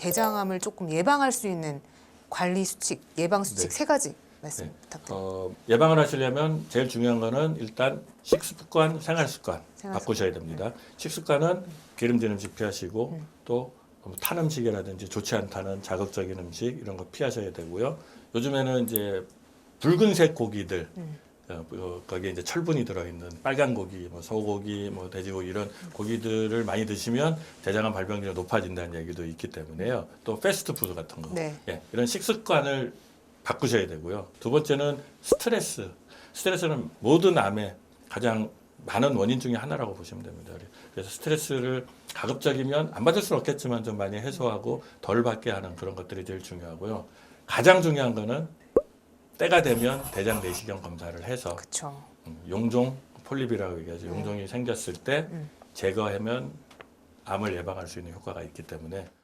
대장암을 조금 예방할 수 있는 관리 수칙, 예방 수칙 네. 세 가지 말씀 네. 부탁드립니다. 어, 예방을 하시려면 제일 중요한 거는 일단 식습관, 생활 습관 생활 바꾸셔야 됩니다. 식습관은 기름진 음식 피하시고 음. 또뭐탄 음식이라든지 좋지 않다는 자극적인 음식 이런 거 피하셔야 되고요. 요즘에는 이제 붉은색 고기들 음. 어, 어, 거기에 이제 철분이 들어있는 빨간 고기, 뭐 소고기, 뭐 돼지고기 이런 고기들을 많이 드시면 대장암 발병률이 높아진다는 얘기도 있기 때문에요. 또 패스트푸드 같은 거, 네. 예, 이런 식습관을 바꾸셔야 되고요. 두 번째는 스트레스. 스트레스는 모든 암의 가장 많은 원인 중에 하나라고 보시면 됩니다. 그래서 스트레스를 가급적이면 안 받을 수는 없겠지만 좀 많이 해소하고 덜 받게 하는 그런 것들이 제일 중요하고요. 가장 중요한 거는 때가 되면 대장 내시경 검사를 해서 그렇죠. 음, 용종 폴립이라고 얘기하죠. 네. 용종이 생겼을 때 음. 제거하면 암을 예방할 수 있는 효과가 있기 때문에